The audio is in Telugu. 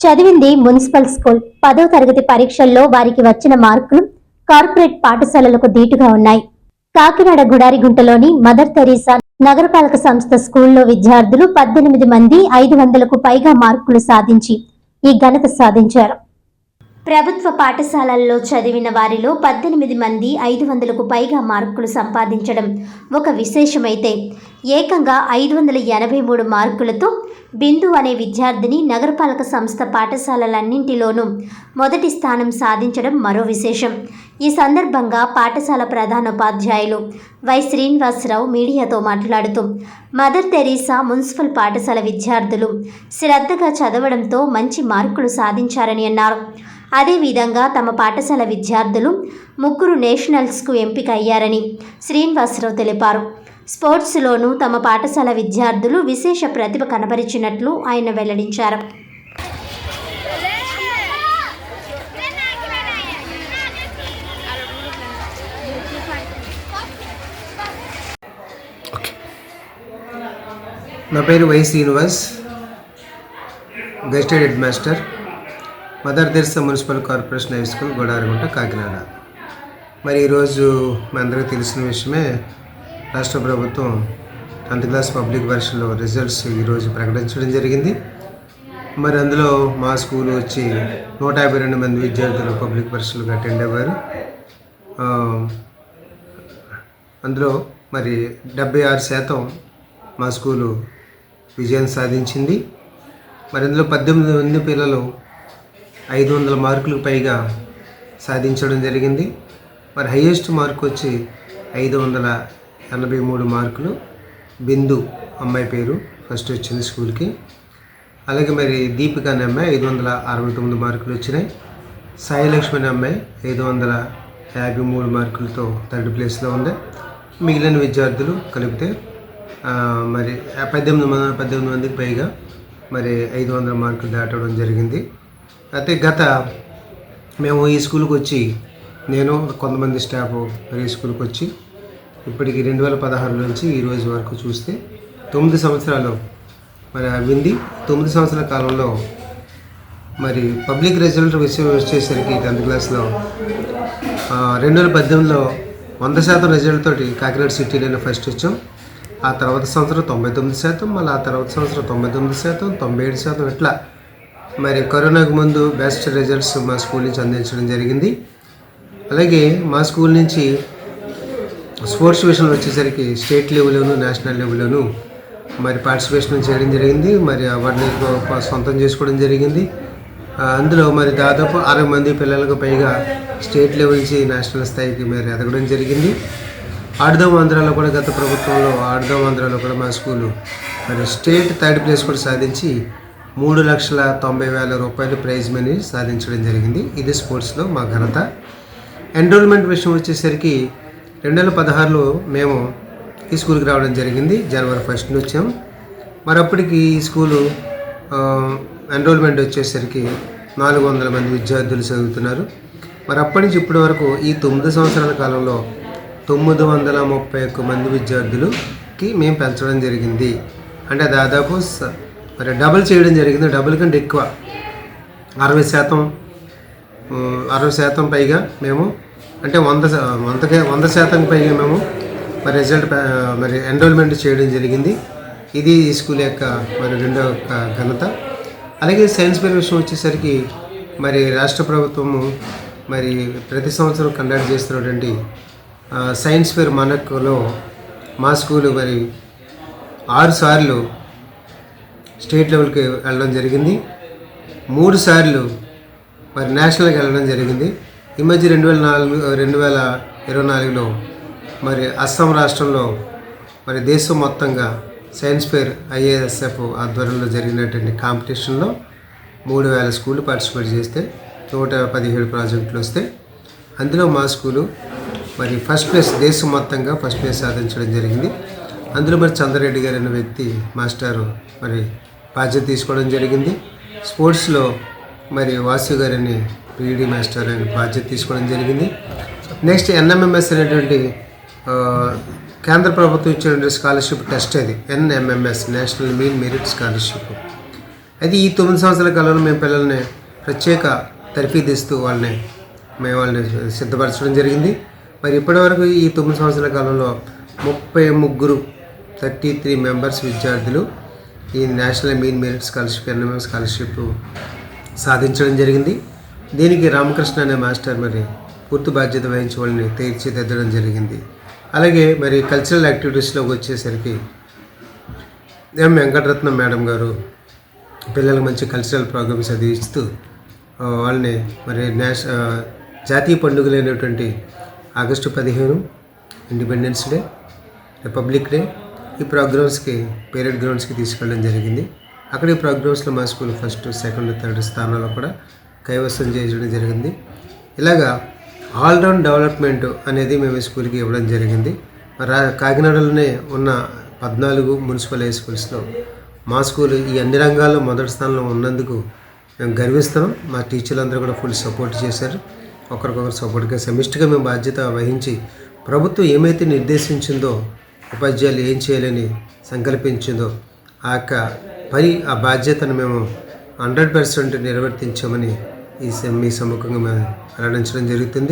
చదివింది మున్సిపల్ స్కూల్. పదో తరగతి పరీక్షల్లో వారికి వచ్చిన మార్కులు కార్పొరేట్ పాఠశాలలకు దీటుగా ఉన్నాయి. కాకినాడ గుడారిగుంటలోని మదర్ తెరీసా నగరపాలక సంస్థ స్కూల్లో విద్యార్థులు పద్దెనిమిది మంది ఐదు వందలకు పైగా మార్కులు సాధించి ఈ ఘనత సాధించారు. ప్రభుత్వ పాఠశాలల్లో చదివిన వారిలో పద్దెనిమిది మంది ఐదు వందలకు పైగా మార్కులు సంపాదించడం ఒక విశేషమైతే. ఏకంగా ఐదు వందల ఎనభై మూడు మార్కులతో బిందు అనే విద్యార్థిని నగరపాలక సంస్థ పాఠశాలలన్నింటిలోనూ మొదటి స్థానం సాధించడం మరో విశేషం. ఈ సందర్భంగా పాఠశాల ప్రధానోపాధ్యాయులు వై శ్రీనివాసరావు మీడియాతో మాట్లాడుతూ మదర్ తెరీసా మున్సిపల్ పాఠశాల విద్యార్థులు శ్రద్ధగా చదవడంతో మంచి మార్కులు సాధించారని అన్నారు. అదేవిధంగా తమ పాఠశాల విద్యార్థులు ముగ్గురు నేషనల్స్కు ఎంపిక అయ్యారని శ్రీనివాసరావు తెలిపారు. స్పోర్ట్స్లోనూ తమ పాఠశాల విద్యార్థులు విశేష ప్రతిభ కనబరిచినట్లు ఆయన వెల్లడించారు. నా పేరు Y Srinivas gazetted head master Mother Teresa municipal corporation high school Godarigunta Kakinada. మరి ఈరోజు మీ అందరికీ తెలిసిన విషయమే రాష్ట్ర ప్రభుత్వం టెన్త్ క్లాస్ పబ్లిక్ పరీక్షలో రిజల్ట్స్ ఈరోజు ప్రకటించడం జరిగింది. మరి అందులో మా స్కూల్ వచ్చి నూట యాభై రెండు మంది విద్యార్థులు పబ్లిక్ పరీక్షలకు అటెండ్ అయ్యారు అందులో మరి డెబ్బై ఆరు శాతం మా స్కూలు విజయం సాధించింది. మరి అందులో పద్దెనిమిది మంది పిల్లలు ఐదు వందల మార్కులకు పైగా సాధించడం జరిగింది. మరి హయ్యెస్ట్ మార్కు వచ్చి ఐదు వందల ఎనభై మూడు మార్కులు బిందు అమ్మాయి పేరు ఫస్ట్ వచ్చింది స్కూల్కి. అలాగే మరి దీపిక అనే అమ్మాయి ఐదు వందల అరవై తొమ్మిది మార్కులు వచ్చినాయి. సాయిలక్ష్మి అనే అమ్మాయి ఐదు వందల యాభై మూడు మార్కులతో థర్డ్ ప్లేస్లో ఉంది. మిగిలిన విద్యార్థులు కలిపితే మరి పద్దెనిమిది మంది పద్దెనిమిది మందికి పైగా మరి ఐదు వందల మార్కులు దాటడం జరిగింది. అయితే గత మేము ఈ స్కూల్కి వచ్చి నేను కొంతమంది స్టాఫ్ మరి ఈ స్కూల్కి వచ్చి ఇప్పటికి రెండు వేల పదహారు నుంచి ఈ రోజు వరకు చూస్తే తొమ్మిది సంవత్సరాలు మరి అవింది తొమ్మిది సంవత్సరాల కాలంలో మరి పబ్లిక్ రిజల్ట్ విషయం వచ్చేసరికి టెన్త్ క్లాస్లో రెండు వేల పద్దెనిమిదిలో వంద శాతం రిజల్ట్ తోటి కాకినాడ సిటీలోనే ఫస్ట్ వచ్చాం. ఆ తర్వాత సంవత్సరం తొంభై తొమ్మిది శాతం మళ్ళీ ఆ తర్వాత సంవత్సరం తొంభై తొమ్మిది శాతం తొంభై ఏడు శాతం ఇట్లా మరి కరోనాకు ముందు బెస్ట్ రిజల్ట్స్ మా స్కూల్ నుంచి అందించడం జరిగింది. అలాగే మా స్కూల్ నుంచి స్పోర్ట్స్ విషయంలో వచ్చేసరికి స్టేట్ లెవెల్లోను నేషనల్ లెవెల్లోను మరి పార్టిసిపేషన్ చేయడం జరిగింది. మరి అవార్డుని సొంతం చేసుకోవడం జరిగింది. అందులో మరి దాదాపు అరవై మంది పిల్లలకు పైగా స్టేట్ లెవెల్ నుంచి నేషనల్ స్థాయికి మరి ఎదగడం జరిగింది. ఆడదాం ఆంధ్రాలో కూడా గత ప్రభుత్వంలో ఆడదాం ఆంధ్రాలో కూడా మా స్కూలు మరి స్టేట్ థర్డ్ ప్లేస్ కూడా సాధించి మూడు లక్షల తొంభై వేల రూపాయలు ప్రైజ్ మనీ సాధించడం జరిగింది. ఇది స్పోర్ట్స్లో మా ఘనత. ఎన్రోల్మెంట్ విషయం వచ్చేసరికి రెండు వేల పదహారులో మేము ఈ స్కూల్కి రావడం జరిగింది. జనవరి ఫస్ట్ వచ్చాం. మరప్పటికి ఈ స్కూలు ఎన్రోల్మెంట్ వచ్చేసరికి నాలుగు వందల మంది విద్యార్థులు చదువుతున్నారు. మరి అప్పటి నుంచి ఇప్పటి వరకు ఈ తొమ్మిది సంవత్సరాల కాలంలో తొమ్మిది వందల ముప్పై ఒక్క మంది విద్యార్థులకి మేము పెంచడం జరిగింది. అంటే దాదాపు స- మరి డబుల్ చేయడం జరిగింది. డబుల్ కంటే ఎక్కువ. అరవై శాతం అరవై శాతం పైగా మేము అంటే వంద వందకే వంద శాతం పైగా మేము మరి రిజల్ట్ మరి ఎన్రోల్మెంట్ చేయడం జరిగింది. ఇది ఈ స్కూల్ యొక్క మరి రెండో ఘనత. అలాగే సైన్స్ ఫెయిర్ విషయం వచ్చేసరికి మరి రాష్ట్ర ప్రభుత్వము మరి ప్రతి సంవత్సరం కండక్ట్ చేస్తున్నటువంటి సైన్స్ ఫెయిర్ మనకులో మా స్కూలు మరి ఆరు సార్లు స్టేట్ లెవెల్కి వెళ్ళడం జరిగింది. మూడు సార్లు మరి నేషనల్కి వెళ్ళడం జరిగింది. ఈ మధ్య రెండు వేల నాలుగు రెండు వేల ఇరవై నాలుగులో మరి అస్సాం రాష్ట్రంలో మరి దేశం మొత్తంగా సైన్స్ ఫేర్ ఐఏఎస్ఎఫ్ ఆధ్వర్యంలో జరిగినటువంటి కాంపిటీషన్లో మూడు వేల స్కూళ్ళు పార్టిసిపేట్ చేస్తే నూట పదిహేడు ప్రాజెక్టులు వస్తే అందులో మా స్కూలు మరి ఫస్ట్ ప్లేస్ దేశం మొత్తంగా ఫస్ట్ ప్లేస్ సాధించడం జరిగింది. అందులో మరి చంద్రరెడ్డి గారు అనే వ్యక్తి మాస్టారు మరి బాధ్యత తీసుకోవడం జరిగింది. స్పోర్ట్స్లో మరి వాసు గారిని పీఈడి మాస్టర్ అని బాధ్యత తీసుకోవడం జరిగింది. నెక్స్ట్ ఎన్ఎంఎంఎస్ అనేటువంటి కేంద్ర ప్రభుత్వం ఇచ్చినటువంటి స్కాలర్షిప్ టెస్ట్ అది. NMMS national mean merit scholarship. అయితే ఈ తొమ్మిది సంవత్సరాల కాలంలో మేము పిల్లల్ని ప్రత్యేక తర్ఫీదిస్తూ వాళ్ళని మేము వాళ్ళని సిద్ధపరచడం జరిగింది. మరి ఇప్పటివరకు ఈ తొమ్మిది సంవత్సరాల కాలంలో ముప్పై ముగ్గురు థర్టీ త్రీ మెంబర్స్ విద్యార్థులు ఈ national mean merit scholarship NMM scholarship సాధించడం జరిగింది. దీనికి రామకృష్ణ అనే మాస్టర్ మరి పూర్తి బాధ్యత వహించి వాళ్ళని తీర్చిదిద్దడం జరిగింది. అలాగే మరి కల్చరల్ యాక్టివిటీస్లోకి వచ్చేసరికి ఎం. వెంకటరత్నం మేడం గారు పిల్లలకు మంచి కల్చరల్ ప్రోగ్రామ్స్ అది ఇస్తూ వాళ్ళని మరి నేష జాతీయ పండుగలైనటువంటి ఆగస్టు పదిహేను ఇండిపెండెన్స్ డే రిపబ్లిక్ డే ఈ ప్రోగ్రామ్స్కి పేరెడ్ గ్రౌండ్స్కి తీసుకెళ్ళడం జరిగింది. అక్కడ ఈ ప్రోగ్రామ్స్లో మా స్కూల్ ఫస్ట్ సెకండ్ థర్డ్ స్థానాల్లో కూడా కైవసం చేయడం జరిగింది. ఇలాగా ఆల్రౌండ్ డెవలప్మెంట్ అనేది మేము ఈ స్కూల్కి ఇవ్వడం జరిగింది. రా కాకినాడలోనే ఉన్న పద్నాలుగు మున్సిపల్ హై స్కూల్స్లో మా స్కూల్ ఈ అన్ని రంగాల్లో మొదటి స్థానంలో ఉన్నందుకు మేము గర్విస్తున్నాం. మా టీచర్లందరూ కూడా ఫుల్ సపోర్ట్ చేశారు. ఒకరికొకరు సపోర్ట్గా సమిష్టిగా మేము బాధ్యత వహించి ప్రభుత్వం ఏమైతే నిర్దేశించిందో ఉపాధ్యాయులు ఏం చేయాలని సంకల్పించిందో ఆ యొక్క పని ఆ బాధ్యతను మేము హండ్రెడ్ పర్సెంట్ నిర్వర్తించామని ఈ మీ సముఖంగా మేము వెల్లడించడం జరుగుతుంది.